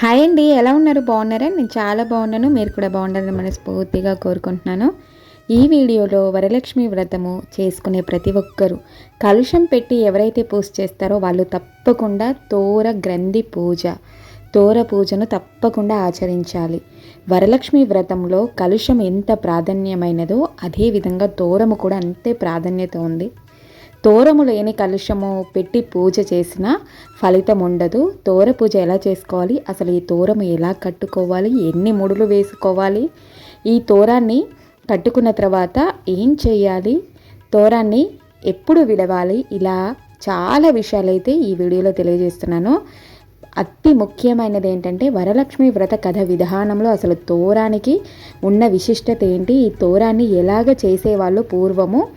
Hi అండి ఎలా ఉన్నారు? బాగున్నారా? నేను చాలా బాగున్నాను. మీరు కూడా బాగుండాలని మనస్ఫూర్తిగా కోరుకుంటున్నాను. ఈ వీడియోలో వరలక్ష్మి వ్రతము చేసుకునే ప్రతి ఒక్కరూ కలుషం పెట్టి ఎవరైతే పూజ చేస్తారో వాళ్ళు తప్పకుండా తోర గ్రంథి పూజ తోర పూజను తప్పకుండా ఆచరించాలి. వరలక్ష్మి వ్రతంలో కలుషం ఎంత ప్రాధాన్యమైనదో అదేవిధంగా తోరము కూడా అంతే ప్రాధాన్యత ఉంది. తోరము లేని కలుషము పెట్టి పూజ చేసినా ఫలితం ఉండదు. తోర పూజ ఎలా చేసుకోవాలి? అసలు ఈ తోరము ఎలా కట్టుకోవాలి? ఎన్ని ముడులు వేసుకోవాలి? ఈ తోరాన్ని కట్టుకున్న తర్వాత ఏం చేయాలి? తోరాన్ని ఎప్పుడు విడవాలి? ఇలా చాలా విషయాలైతే ఈ వీడియోలో తెలియజేస్తున్నాను. అతి ముఖ్యమైనది ఏంటంటే వరలక్ష్మి వ్రత కథ విధానంలో అసలు తోరానికి ఉన్న విశిష్టత ఏంటి? ఈ తోరాన్ని ఎలాగ చేసేవాళ్ళు పూర్వము?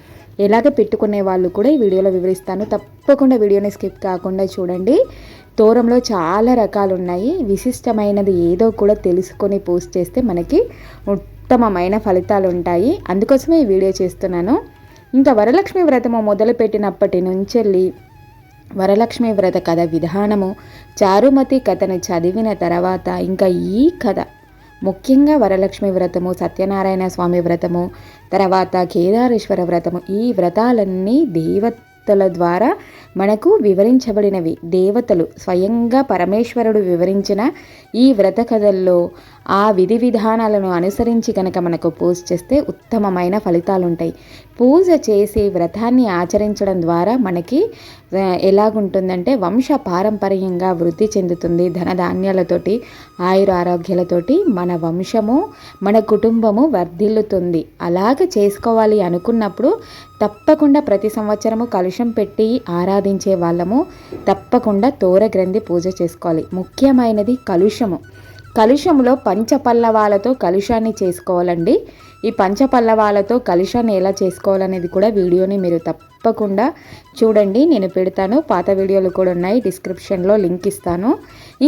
ఎలాగ పెట్టుకునే వాళ్ళు కూడా ఈ వీడియోలో వివరిస్తాను. తప్పకుండా వీడియోని స్కిప్ కాకుండా చూడండి. తోరంలో చాలా రకాలు ఉన్నాయి. విశిష్టమైనది ఏదో కూడా తెలుసుకొని పోస్ట్ చేస్తే మనకి ఉత్తమమైన ఫలితాలు ఉంటాయి. అందుకోసమే ఈ వీడియో చేస్తున్నాను. ఇంకా వరలక్ష్మి వ్రతము మొదలుపెట్టినప్పటి నుంచెల్లి వరలక్ష్మి వ్రత కథ విధానము చారుమతి కథను చదివిన తర్వాత ఇంకా ఈ కథ ముఖ్యంగా వరలక్ష్మి వ్రతము సత్యనారాయణ స్వామి వ్రతము తర్వాత కేదారేశ్వర వ్రతము ఈ వ్రతాలన్నీ దేవతల ద్వారా మనకు వివరించబడినవి. దేవతలు స్వయంగా పరమేశ్వరుడు వివరించిన ఈ వ్రత కథల్లో ఆ విధి విధానాలను అనుసరించి కనుక మనకు పూజ చేస్తే ఉత్తమమైన ఫలితాలు ఉంటాయి పూజ చేసి వ్రతాన్ని ఆచరించడం ద్వారా మనకి ఎలాగుంటుందంటే వంశ పారంపర్యంగా వృద్ధి చెందుతుంది. ధనధాన్యాలతోటి ఆయుర ఆరోగ్యాలతోటి మన వంశము మన కుటుంబము వర్ధిల్లుతుంది. అలాగ చేసుకోవాలి అనుకున్నప్పుడు తప్పకుండా ప్రతి సంవత్సరము కలుషం పెట్టి ఆరాధించే వాళ్ళము తప్పకుండా తోరగ్రంథి పూజ చేసుకోవాలి. ముఖ్యమైనది కలుషము. కలుషంలో పంచపల్లవాలతో కలుషాన్ని చేసుకోవాలండి. ఈ పంచపల్లవాలతో కలుషాన్ని ఎలా చేసుకోవాలనేది కూడా వీడియోని మీరు తప్పకుండా చూడండి. నేను పెడతాను పాత వీడియోలు కూడా ఉన్నాయి డిస్క్రిప్షన్లో లింక్ ఇస్తాను.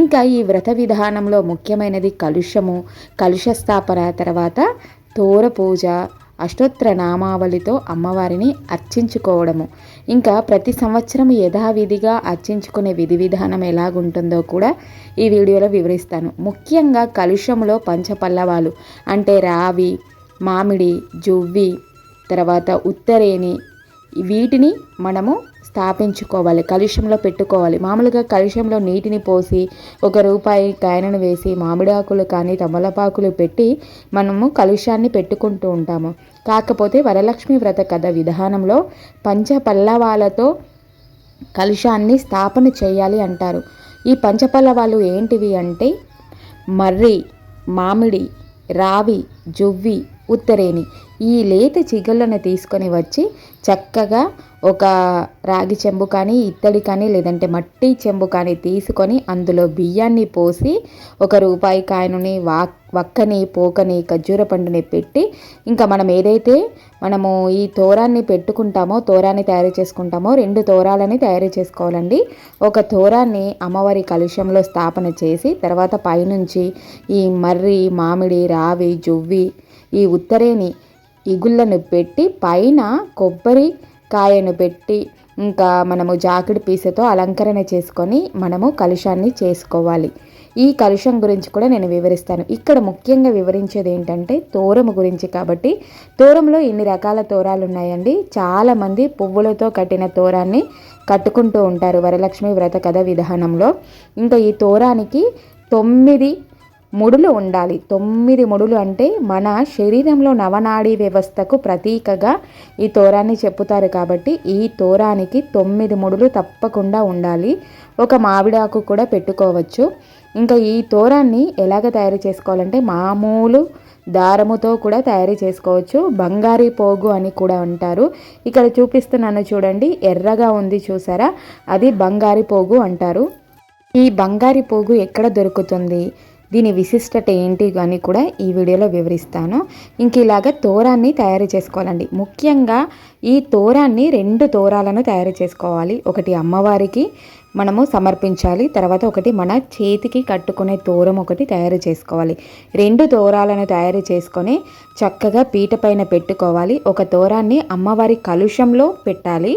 ఇంకా ఈ వ్రత విధానంలో ముఖ్యమైనది కలుషము కలుష స్థాపన తర్వాత తోర పూజ అష్టోత్తర నామావళితో అమ్మవారిని అర్చించుకోవడము. ఇంకా ప్రతి సంవత్సరం యథావిధిగా అర్చించుకునే విధి విధానం ఎలాగుంటుందో కూడా ఈ వీడియోలో వివరిస్తాను. ముఖ్యంగా కలుషంలో పంచపల్లవాలు అంటే రావి మామిడి జువ్వి తర్వాత ఉత్తరేణి వీటిని మనము స్థాపించుకోవాలి కలుషంలో పెట్టుకోవాలి. మామూలుగా కలుషంలో నీటిని పోసి ఒక రూపాయి కాయనను వేసి మామిడాకులు కానీ తమలపాకులు పెట్టి మనము కలుషాన్ని పెట్టుకుంటూ ఉంటాము. కాకపోతే వరలక్ష్మి వ్రత కథ విధానంలో పంచ పల్లవాలతో కలుషాన్ని స్థాపన చేయాలి అంటారు. ఈ పంచపల్లవాలు ఏంటివి అంటే మర్రి మామిడి రావి జువ్వి ఉత్తరేని ఈ లేత చిగుళ్ళను తీసుకొని వచ్చి చక్కగా ఒక రాగి చెంబు కానీ ఇత్తడి కానీ లేదంటే మట్టి చెంబు కానీ తీసుకొని అందులో బియ్యాన్ని పోసి ఒక రూపాయి కాయనుని వా వక్కని పోకని ఖర్జూర పండుని పెట్టి ఇంకా మనం ఏదైతే మనము ఈ తోరాన్ని పెట్టుకుంటామో తోరాన్ని తయారు చేసుకుంటామో రెండు తోరాలని తయారు చేసుకోవాలండి. ఒక తోరాన్ని అమ్మవారి కలుషంలో స్థాపన చేసి తర్వాత పైనుంచి ఈ మర్రి మామిడి రావి జువ్వి ఈ ఉత్తరేని ఇగుళ్ళను పెట్టి పైన కొబ్బరి కాయను పెట్టి ఇంకా మనము జాకిడి పీసతో అలంకరణ చేసుకొని మనము కలుషాన్ని చేసుకోవాలి. ఈ కలుషం గురించి కూడా నేను వివరిస్తాను. ఇక్కడ ముఖ్యంగా వివరించేది ఏంటంటే తోరము గురించి కాబట్టి తోరంలో ఇన్ని రకాల తోరాలు ఉన్నాయండి. చాలామంది పువ్వులతో కట్టిన తోరాన్ని కట్టుకుంటూ ఉంటారు వరలక్ష్మి వ్రత కథ విధానంలో. ఇంకా ఈ తోరానికి తొమ్మిది ముడులు ఉండాలి. తొమ్మిది ముడులు అంటే మన శరీరంలో నవనాడీ వ్యవస్థకు ప్రతీకగా ఈ తోరాన్ని చెప్పుతారు కాబట్టి ఈ తోరానికి తొమ్మిది ముడులు తప్పకుండా ఉండాలి. ఒక మామిడాకు కూడా పెట్టుకోవచ్చు. ఇంకా ఈ తోరాన్ని ఎలాగ తయారు చేసుకోవాలంటే మామూలు దారముతో కూడా తయారు చేసుకోవచ్చు. బంగారీ పోగు అని కూడా అంటారు. ఇక్కడ చూపిస్తున్నాను చూడండి. ఎర్రగా ఉంది చూసారా? అది బంగారీ పోగు అంటారు. ఈ బంగారీ పోగు ఎక్కడ దొరుకుతుంది? దీని విశిష్టత ఏంటి అని కూడా ఈ వీడియోలో వివరిస్తాను. ఇంక ఇలాగ తోరాన్ని తయారు చేసుకోవాలండి. ముఖ్యంగా ఈ తోరాన్ని రెండు తోరాలను తయారు చేసుకోవాలి. ఒకటి అమ్మవారికి మనము సమర్పించాలి. తర్వాత ఒకటి మన చేతికి కట్టుకునే తోరం ఒకటి తయారు చేసుకోవాలి. రెండు తోరాలను తయారు చేసుకొని చక్కగా పీట పైన పెట్టుకోవాలి. ఒక తోరాన్ని అమ్మవారి కలుషంలో పెట్టాలి.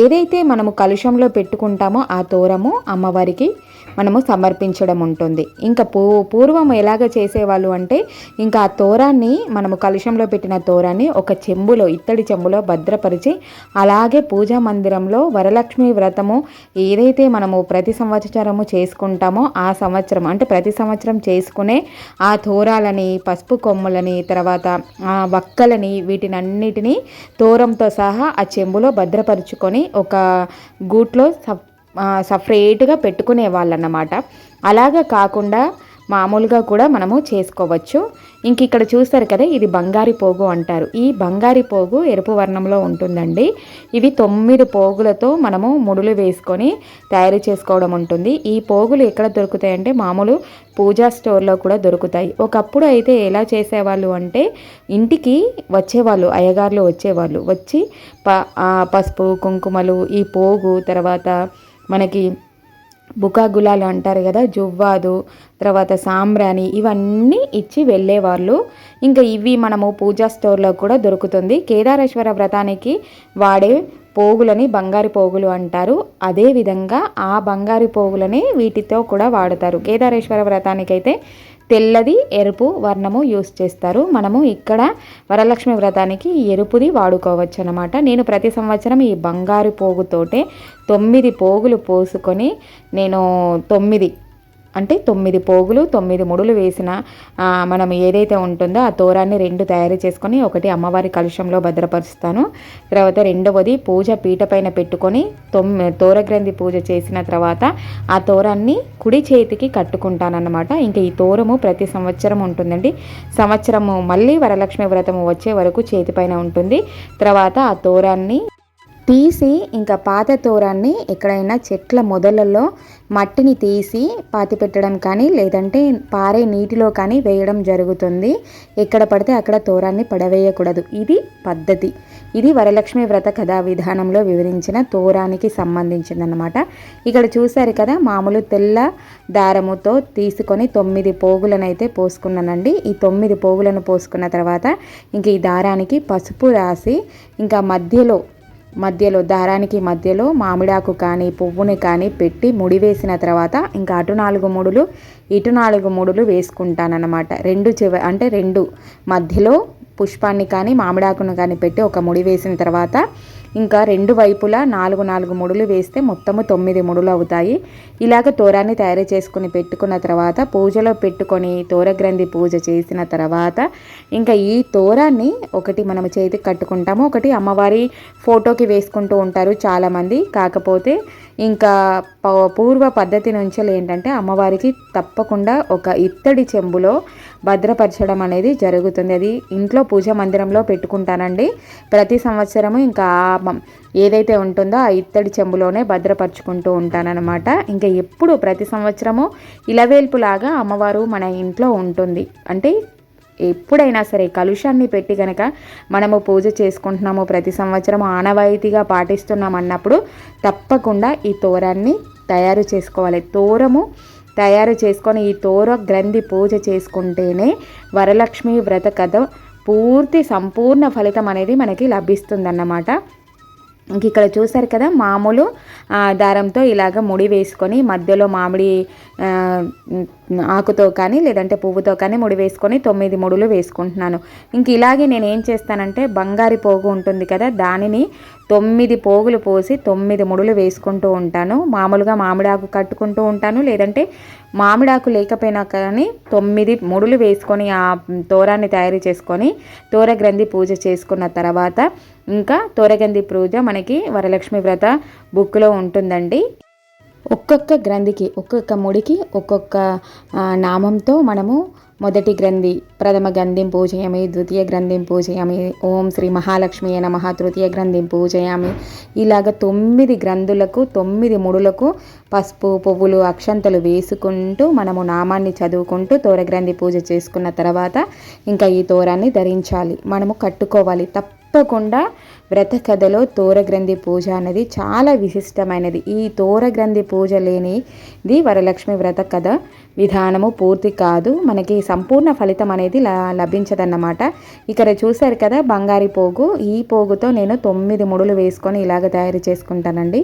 ఏదైతే మనము కలుషంలో పెట్టుకుంటామో ఆ తోరము అమ్మవారికి మనము సమర్పించడం ఉంటుంది. ఇంకా పూ పూర్వం ఎలాగ చేసేవాళ్ళు అంటే ఇంకా ఆ తోరాన్ని మనము కలుషంలో పెట్టిన తోరాన్ని ఒక చెంబులో ఇత్తడి చెంబులో భద్రపరిచి అలాగే పూజా మందిరంలో వరలక్ష్మి వ్రతము ఏదైతే మనము ప్రతి సంవత్సరము చేసుకుంటామో ఆ సంవత్సరం అంటే ప్రతి సంవత్సరం చేసుకునే ఆ తోరాలని పసుపు కొమ్ములని తర్వాత ఆ వక్కలని వీటినన్నిటినీ తోరంతో సహా ఆ చెంబులో భద్రపరుచుకొని ఒక గూట్లో సపరేట్గా పెట్టుకునే వాళ్ళన్నమాట. అలాగా కాకుండా మామూలుగా కూడా మనము చేసుకోవచ్చు. ఇంక ఇక్కడ చూస్తారు కదా ఇది బంగారి పోగు అంటారు. ఈ బంగారి పోగు ఎరుపు వర్ణంలో ఉంటుందండి. ఇవి తొమ్మిది పోగులతో మనము ముడులు వేసుకొని తయారు చేసుకోవడం ఉంటుంది. ఈ పోగులు ఎక్కడ దొరుకుతాయంటే మామూలు పూజా స్టోర్లో కూడా దొరుకుతాయి. ఒకప్పుడు అయితే ఎలా చేసేవాళ్ళు అంటే ఇంటికి వచ్చేవాళ్ళు అయ్యగారులు వచ్చేవాళ్ళు. వచ్చి ప పసుపు కుంకుమలు ఈ పోగు తర్వాత మనకి బుకా గులాలు అంటారు కదా జువ్వాదు తర్వాత సాంబ్రాణి ఇవన్నీ ఇచ్చి వెళ్ళేవాళ్ళు. ఇంకా ఇవి మనము పూజా స్టోర్లో కూడా దొరుకుతుంది. కేదారేశ్వర వ్రతానికి వాడే పోగులని బంగారు పోగులు అంటారు. అదేవిధంగా ఆ బంగారు పోగులని వీటితో కూడా వాడతారు. కేదారేశ్వర వ్రతానికైతే తెల్లది ఎరుపు వర్ణము యూస్ చేస్తారు. మనము ఇక్కడ వరలక్ష్మి వ్రతానికి ఎరుపుది వాడుకోవచ్చు అనమాట నేను ప్రతి సంవత్సరం ఈ బంగారు పోగుతోటే తొమ్మిది పోగులు పోసుకొని నేను తొమ్మిది అంటే తొమ్మిది పోగులు తొమ్మిది ముడులు వేసిన మనం ఏదైతే ఉంటుందో ఆ తోరాన్ని రెండు తయారు చేసుకొని ఒకటి అమ్మవారి కలుషంలో భద్రపరుస్తాను. తర్వాత రెండవది పూజ పీట పైన పెట్టుకొని తొమ్మి తోరగ్రంథి పూజ చేసిన తర్వాత ఆ తోరాన్ని కుడి చేతికి కట్టుకుంటానన్నమాట. ఇంకా ఈ తోరము ప్రతి సంవత్సరం ఉంటుందండి. సంవత్సరము మళ్ళీ వరలక్ష్మి వ్రతము వచ్చే వరకు చేతిపైన ఉంటుంది. తర్వాత ఆ తోరాన్ని తీసి ఇంకా పాత తోరాన్ని ఎక్కడైనా చెట్ల మొదలలో మట్టిని తీసి పాతి పెట్టడం కానీ లేదంటే పారే నీటిలో కానీ వేయడం జరుగుతుంది. ఎక్కడ పడితే అక్కడ తోరాన్ని పడవేయకూడదు. ఇది పద్ధతి. ఇది వరలక్ష్మి వ్రత కథా విధానంలో వివరించిన తోరానికి సంబంధించిందనమాట ఇక్కడ చూశారు కదా మామూలు తెల్ల దారముతో తీసుకొని తొమ్మిది పోగులను అయితే పోసుకున్నానండి. ఈ తొమ్మిది పోగులను పోసుకున్న తర్వాత ఇంక ఈ దారానికి పసుపు రాసి ఇంకా మధ్యలో మధ్యలో దారానికి మధ్యలో మామిడాకు కానీ పువ్వుని కానీ పెట్టి ముడి వేసిన తర్వాత ఇంకా అటు నాలుగు ముడులు ఇటు నాలుగు ముడులు వేసుకుంటానన్నమాట. రెండు చివ అంటే రెండు మధ్యలో పుష్పాన్ని కానీ మామిడాకును కానీ పెట్టి ఒక ముడి వేసిన తర్వాత ఇంకా రెండు వైపులా నాలుగు నాలుగు ముడులు వేస్తే మొత్తము తొమ్మిది ముడులు అవుతాయి. ఇలాగ తోరాన్ని తయారు చేసుకుని పెట్టుకున్న తర్వాత పూజలో పెట్టుకొని తోరగ్రంథి పూజ చేసిన తర్వాత ఇంకా ఈ తోరాన్ని ఒకటి మనం చేతికి కట్టుకుంటాము. ఒకటి అమ్మవారి ఫోటోకి వేసుకుంటూ ఉంటారు చాలామంది. కాకపోతే ఇంకా పూర్వ పద్ధతి నుంచి ఏంటంటే అమ్మవారికి తప్పకుండా ఒక ఇత్తడి చెంబులో భద్రపరచడం అనేది జరుగుతుంది. అది ఇంట్లో పూజ మందిరంలో పెట్టుకుంటానండి. ప్రతి సంవత్సరము ఇంకా ఏదైతే ఉంటుందో ఆ ఇత్తడి చెంబులోనే భద్రపరుచుకుంటూ ఉంటానన్నమాట. ఇంకా ఎప్పుడు ప్రతి సంవత్సరము ఇలవేల్పులాగా అమ్మవారు మన ఇంట్లో ఉంటుంది. అంటే ఎప్పుడైనా సరే కలుషాన్ని పెట్టి కనుక మనము పూజ చేసుకుంటున్నాము ప్రతి సంవత్సరం ఆనవాయితీగా పాటిస్తున్నాం అన్నప్పుడు తప్పకుండా ఈ తోరాన్ని తయారు చేసుకోవాలి. తోరము తయారు చేసుకొని ఈ తోర గ్రంథి పూజ చేసుకుంటేనే వరలక్ష్మి వ్రత కథ పూర్తి సంపూర్ణ ఫలితం అనేది మనకి లభిస్తుందన్నమాట. ఇంక ఇక్కడ చూసారు కదా మామూలు దారంతో ఇలాగ ముడి వేసుకొని మధ్యలో మామిడి ఆకుతో కానీ లేదంటే పువ్వుతో కానీ ముడి వేసుకొని తొమ్మిది ముడులు వేసుకుంటున్నాను. ఇంక ఇలాగే నేను ఏం చేస్తానంటే బంగారి పోగు ఉంటుంది కదా దానిని తొమ్మిది పోగులు పోసి తొమ్మిది ముడులు వేసుకుంటూ ఉంటాను. మామూలుగా మామిడాకు కట్టుకుంటూ ఉంటాను లేదంటే మామిడాకు లేకపోయినా కానీ తొమ్మిది ముడులు వేసుకొని ఆ తోరాన్ని తయారు చేసుకొని తోరగ్రంథి పూజ చేసుకున్న తర్వాత ఇంకా తోరగంధి పూజ మనకి వరలక్ష్మి వ్రత బుక్లో ఉంటుందండి. ఒక్కొక్క గ్రంథికి ఒక్కొక్క ముడికి ఒక్కొక్క నామంతో మనము మొదటి గ్రంథి ప్రథమ గ్రంథిం పూజయామి ద్వితీయ గ్రంథిం పూజయామి ఓం శ్రీ మహాలక్ష్మి నమ తృతీయ గ్రంథిం పూజయామి. ఇలాగ తొమ్మిది గ్రంథులకు తొమ్మిది ముడులకు పసుపు పువ్వులు అక్షంతలు వేసుకుంటూ మనము నామాన్ని చదువుకుంటూ తోరగ్రంథి పూజ చేసుకున్న తర్వాత ఇంకా ఈ తోరాన్ని ధరించాలి. మనము కట్టుకోవాలి. తప్పకుండా వ్రత కథలో తోరగ్రంథి పూజ అనేది చాలా విశిష్టమైనది. ఈ తోరగ్రంథి పూజ లేనిది వరలక్ష్మి వ్రత కథ విధానము పూర్తి కాదు. మనకి సంపూర్ణ ఫలితం అనేది లభించదన్నమాట. ఇక్కడ చూశారు కదా బంగారి పోగు. ఈ పోగుతో నేను తొమ్మిది ముడులు వేసుకొని ఇలాగ తయారు చేసుకుంటానండి.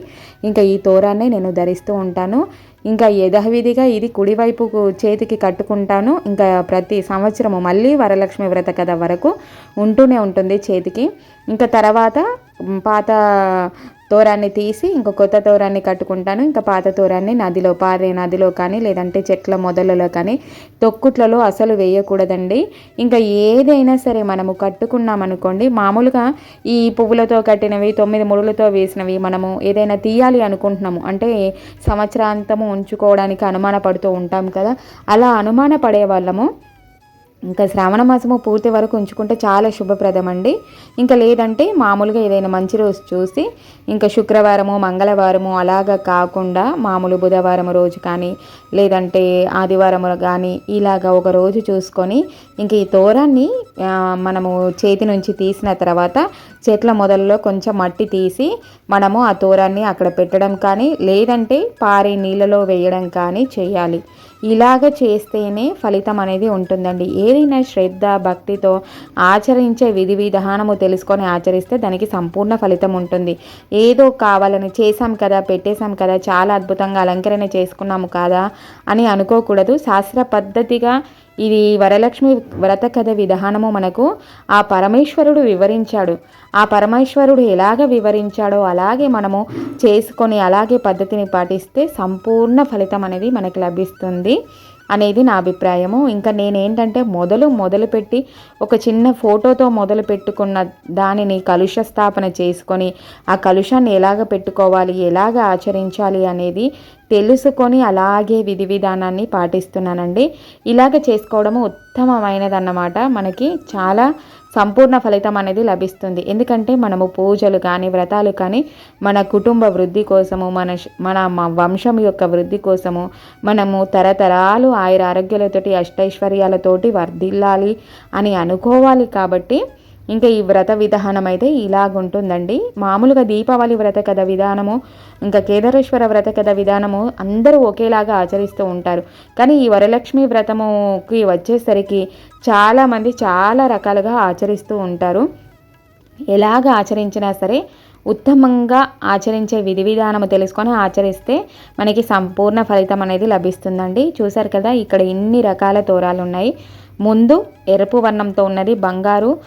ఇంకా ఈ తోరాన్నే నేను ధరిస్తూ ఉంటాను. ఇంకా యథావిధిగా ఇది కుడివైపు చేతికి కట్టుకుంటాను. ఇంకా ప్రతి సంవత్సరము మళ్ళీ వరలక్ష్మి వ్రత కథ వరకు ఉంటూనే ఉంటుంది చేతికి. ఇంకా తర్వాత పాత తోరాన్ని తీసి ఇంకా కొత్త తోరాన్ని కట్టుకుంటాను. ఇంకా పాత తోరాన్ని నదిలో పారే నదిలో కానీ లేదంటే చెట్ల మొదలలో కానీ తొక్కుట్లలో అసలు వేయకూడదండి. ఇంకా ఏదైనా సరే మనము కట్టుకున్నాం అనుకోండి మామూలుగా ఈ పువ్వులతో కట్టినవి తొమ్మిది ముడులతో వేసినవి మనము ఏదైనా తీయాలి అనుకుంటున్నాము. అంటే సంవత్సరాంతము ఉంచుకోవడానికి అనుమాన పడుతూ ఉంటాం కదా అలా అనుమాన పడే వాళ్ళము ఇంకా శ్రావణ మాసము పూర్తి వరకు ఉంచుకుంటే చాలా శుభప్రదం అండి ఇంకా లేదంటే మామూలుగా ఏదైనా మంచి రోజు చూసి ఇంకా శుక్రవారము మంగళవారము అలాగా కాకుండా మామూలు బుధవారం రోజు కానీ లేదంటే ఆదివారం కానీ ఇలాగా ఒక రోజు చూసుకొని ఇంక ఈ తోరాన్ని మనము చేతి నుంచి తీసిన తర్వాత చెట్ల మొదల్లో కొంచెం మట్టి తీసి మనము ఆ తోరాన్ని అక్కడ పెట్టడం కానీ లేదంటే పారే నీళ్ళలో వేయడం కానీ చేయాలి. ఇలాగ చేస్తేనే ఫలితం అనేది ఉంటుందండి. ఏదైనా శ్రద్ధ భక్తితో ఆచరించే విధి విధానము తెలుసుకొని ఆచరిస్తే దానికి సంపూర్ణ ఫలితం ఉంటుంది. ఏదో కావాలని చేశాం కదా పెట్టేశాం కదా చాలా అద్భుతంగా అలంకరణ చేసుకున్నాము కదా అని అనుకోకూడదు. శాస్త్ర పద్ధతిగా ఇది వరలక్ష్మి వ్రత కథ విధానము మనకు ఆ పరమేశ్వరుడు వివరించాడు. ఆ పరమేశ్వరుడు ఎలాగ వివరించాడో అలాగే మనము చేసుకొని అలాగే పద్ధతిని పాటిస్తే సంపూర్ణ ఫలితం అనేది మనకు లభిస్తుంది. అనేది నా అభిప్రాయము. ఇంకా నేనేంటంటే మొదలు మొదలుపెట్టి ఒక చిన్న ఫోటోతో మొదలు పెట్టుకున్న దానిని కలుష స్థాపన చేసుకొని ఆ కలుషాన్ని ఎలాగ పెట్టుకోవాలి ఎలాగ ఆచరించాలి అనేది తెలుసుకొని అలాగే విధి విధానాన్ని పాటిస్తున్నానండి. ఇలాగ చేసుకోవడము ఉత్తమమైనదన్నమాట. మనకి చాలా సంపూర్ణ ఫలితం అనేది లభిస్తుంది. ఎందుకంటే మనము పూజలు కానీ వ్రతాలు కానీ మన కుటుంబ వృద్ధి కోసము మన మన వంశం యొక్క వృద్ధి కోసము మనము తరతరాలు ఆయుర ఆరోగ్యాలతోటి అష్టైశ్వర్యాలతోటి వర్ధిల్లాలి అని అనుకోవాలి కాబట్టి ఇంకా ఈ వ్రత విధానం అయితే ఇలాగుంటుందండి. మామూలుగా దీపావళి వ్రత కథ విధానము ఇంకా కేదారేశ్వర వ్రత కథ విధానము అందరూ ఒకేలాగా ఆచరిస్తూ ఉంటారు. కానీ ఈ వరలక్ష్మి వ్రతముకి వచ్చేసరికి చాలామంది చాలా రకాలుగా ఆచరిస్తూ ఉంటారు. ఎలాగ ఆచరించినా సరే ఉత్తమంగా ఆచరించే విధి విధానము తెలుసుకొని ఆచరిస్తే మనకి సంపూర్ణ ఫలితం అనేది లభిస్తుందండి. చూసారు కదా ఇక్కడ ఇన్ని రకాల తోరాలు ఉన్నాయి ముందు ఎరుపు వర్ణంతో ఉన్నది బంగారు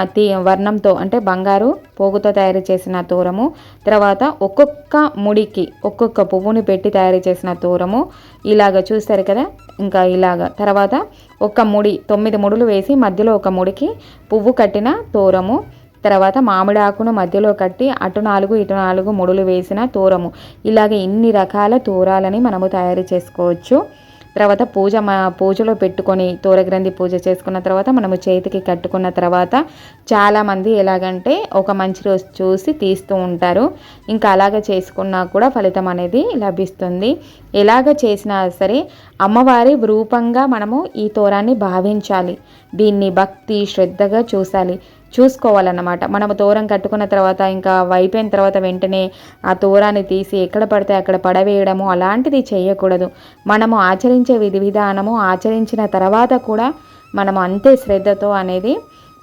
తీ వర్ణంతో అంటే బంగారు పోగుతో తయారు చేసిన తూరము. తర్వాత ఒక్కొక్క ముడికి ఒక్కొక్క పువ్వుని పెట్టి తయారు చేసిన తూరము. ఇలాగ చూస్తారు కదా? ఇంకా ఇలాగ. తర్వాత ఒక ముడి తొమ్మిది ముడులు వేసి మధ్యలో ఒక ముడికి పువ్వు కట్టిన తూరము. తర్వాత మామిడి ఆకును మధ్యలో కట్టి అటు నాలుగు ఇటు నాలుగు ముడులు వేసిన తూరము. ఇలాగ ఇన్ని రకాల తూరాలని మనము తయారు చేసుకోవచ్చు. తర్వాత పూజ మా పూజలో పెట్టుకొని తోరగ్రంథి పూజ చేసుకున్న తర్వాత మనము చేతికి కట్టుకున్న తర్వాత చాలామంది ఎలాగంటే ఒక మంచి రోజు చూసి తీస్తూ ఉంటారు. ఇంకా అలాగ చేసుకున్నా కూడా ఫలితం అనేది లభిస్తుంది. ఎలాగ చేసినా సరే అమ్మవారి రూపంగా మనము ఈ తోరాన్ని భావించాలి. దీన్ని భక్తి శ్రద్ధగా చూసాలి. చూసుకోవాలన్నమాట. మనము తోరం కట్టుకున్న తర్వాత ఇంకా వైపోయిన తర్వాత వెంటనే ఆ తోరాన్ని తీసి ఎక్కడ పడితే అక్కడ పడవేయడము అలాంటిది చేయకూడదు. మనము ఆచరించే విధి విధానము ఆచరించిన తర్వాత కూడా మనము అంతే శ్రద్ధతో అనేది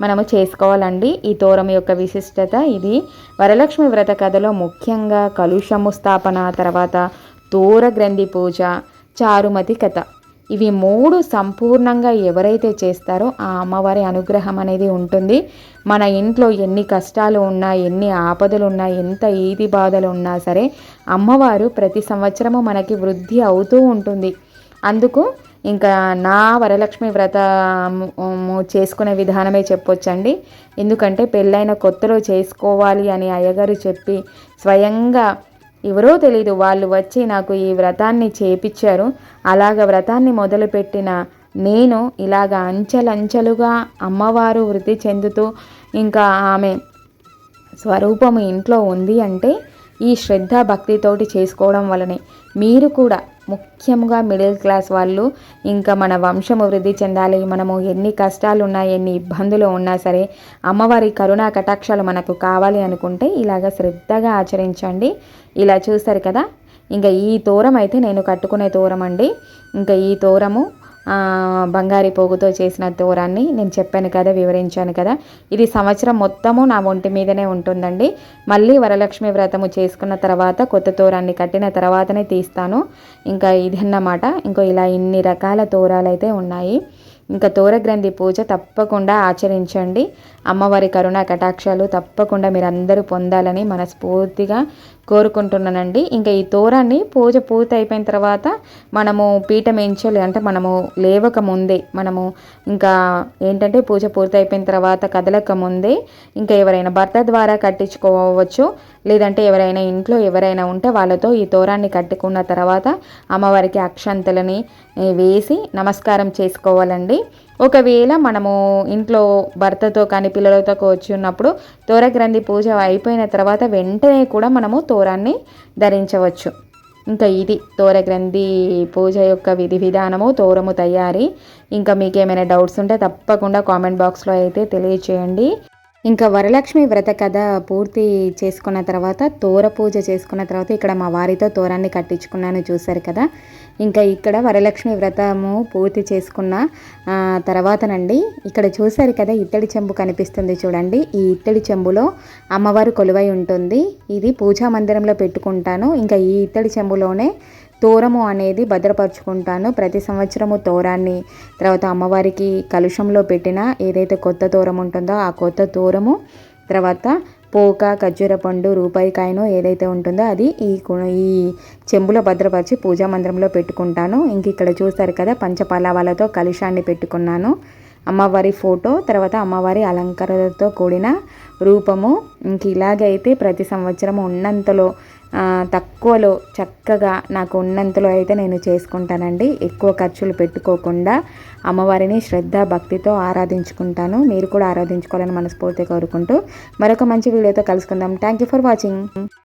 మనము చేసుకోవాలండి. ఈ తోరం యొక్క విశిష్టత ఇది. వరలక్ష్మి వ్రత కథలో ముఖ్యంగా కలుషము స్థాపన తర్వాత తోర గ్రంథి పూజ చారుమతి కథ. ఇవి మూడు సంపూర్ణంగా ఎవరైతే చేస్తారో ఆ అమ్మవారి అనుగ్రహం అనేది ఉంటుంది. మన ఇంట్లో ఎన్ని కష్టాలు ఉన్నా ఎన్ని ఆపదలు ఉన్నా ఎంత ఈది బాధలు ఉన్నా సరే అమ్మవారు ప్రతి సంవత్సరము మనకి వృద్ధి అవుతూ ఉంటుంది. అందుకు ఇంకా నా వరలక్ష్మి వ్రత చేసుకునే విధానమే చెప్పొచ్చండి. ఎందుకంటే పెళ్ళైన కొత్తలో చేసుకోవాలి అని అయ్యగారు చెప్పి స్వయంగా ఎవరో తెలీదు. వాళ్ళు వచ్చి నాకు ఈ వ్రతాన్ని చేపించారు అలాగ వ్రతాన్ని మొదలుపెట్టిన నేను ఇలాగ అంచెలంచెలుగా అమ్మవారు వృద్ధి చెందుతూ ఇంకా ఆమె స్వరూపము ఇంట్లో ఉంది అంటే ఈ శ్రద్ధ భక్తితోటి చేసుకోవడం వలనే. మీరు కూడా ముఖ్యంగా మిడిల్ క్లాస్ వాళ్ళు ఇంకా మన వంశము వృద్ధి చెందాలి మనము ఎన్ని కష్టాలు ఉన్నా ఎన్ని ఇబ్బందులు ఉన్నా సరే అమ్మవారి కరుణా కటాక్షాలు మనకు కావాలి అనుకుంటే ఇలాగ శ్రద్ధగా ఆచరించండి. ఇలా చూస్తారు కదా? ఇంకా ఈ తోరం అయితే నేను కట్టుకునే తోరం అండి ఇంకా ఈ తోరము బంగారి పోగుతో చేసిన తోరాన్ని నేను చెప్పాను కదా వివరించాను కదా. ఇది సంవత్సరం మొత్తము నా ఒంటి మీదనే ఉంటుందండి. మళ్ళీ వరలక్ష్మి వ్రతము చేసుకున్న తర్వాత కొత్త తోరాన్ని కట్టిన తర్వాతనే తీస్తాను. ఇంకా ఇది అన్నమాట ఇంకో ఇలా ఇన్ని రకాల తోరాలు అయితే ఉన్నాయి. ఇంకా తోరగ్రంథి పూజ తప్పకుండా ఆచరించండి. అమ్మవారి కరుణ కటాక్షాలు తప్పకుండా మీరు అందరూ పొందాలని మనస్ఫూర్తిగా కోరుకుంటున్నానండి. ఇంకా ఈ తోరాన్ని పూజ పూర్తి అయిపోయిన తర్వాత మనము పీఠం ఎంచాలి అంటే మనము లేవక ముందే మనము ఇంకా ఏంటంటే పూజ పూర్తి అయిపోయిన తర్వాత కదలక ముందే ఇంకా ఎవరైనా భర్త ద్వారా కట్టించుకోవచ్చు. లేదంటే ఎవరైనా ఇంట్లో ఎవరైనా ఉంటే వాళ్ళతో ఈ తోరాన్ని కట్టుకున్న తర్వాత అమ్మవారికి అక్షంతలని వేసి నమస్కారం చేసుకోవాలండి. ఒకవేళ మనము ఇంట్లో భర్తతో కానీ పిల్లలతో వచ్చి ఉన్నప్పుడు తోరగ్రంథి పూజ అయిపోయిన తర్వాత వెంటనే కూడా మనము తోరాన్ని ధరించవచ్చు. ఇంకా ఇది తోరగ్రంథి పూజ యొక్క విధి విధానము తోరము తయారీ. ఇంకా మీకు ఏమైనా డౌట్స్ ఉంటే తప్పకుండా కామెంట్ బాక్స్లో అయితే తెలియచేయండి. ఇంకా వరలక్ష్మి వ్రత కథ పూర్తి చేసుకున్న తర్వాత తోర పూజ చేసుకున్న తర్వాత ఇక్కడ మా వారితో తోరాన్ని కట్టించుకున్నాను చూశారు కదా. ఇంకా ఇక్కడ వరలక్ష్మి వ్రతము పూర్తి చేసుకున్న తర్వాతనండి ఇక్కడ చూశారు కదా ఇత్తడి చెంబు కనిపిస్తుంది చూడండి. ఈ ఇత్తడి చెంబులో అమ్మవారు కొలువై ఉంటుంది. ఇది పూజా మందిరంలో పెట్టుకుంటాను. ఇంకా ఈ ఇత్తడి చెంబులోనే తోరము అనేది భద్రపరుచుకుంటాను. ప్రతి సంవత్సరము తోరాన్ని తర్వాత అమ్మవారికి కలుషంలో పెట్టిన ఏదైతే కొత్త తోరం ఉంటుందో ఆ కొత్త తోరము తర్వాత పోక ఖర్జూర పండు రూపాయి కాయను ఏదైతే ఉంటుందో అది ఈ ఈ చెంబులో భద్రపరిచి పూజా మందిరంలో పెట్టుకుంటాను. ఇంక ఇక్కడ చూస్తారు కదా పంచపలావాలతో కలుషాన్ని పెట్టుకున్నాను. అమ్మవారి ఫోటో తర్వాత అమ్మవారి అలంకరణతో కూడిన రూపము. ఇంక ఇలాగైతే ప్రతి సంవత్సరం ఉన్నంతలో తక్కువలో చక్కగా నాకు ఉన్నంతలో అయితే నేను చేసుకుంటానండి. ఎక్కువ ఖర్చులు పెట్టుకోకుండా అమ్మవారిని శ్రద్ధ భక్తితో ఆరాధించుకుంటాను. మీరు కూడా ఆరాధించుకోవాలని మనస్ఫూర్తిగా కోరుకుంటూ మరొక మంచి వీడియోతో కలుసుకుందాం. Thank you for watching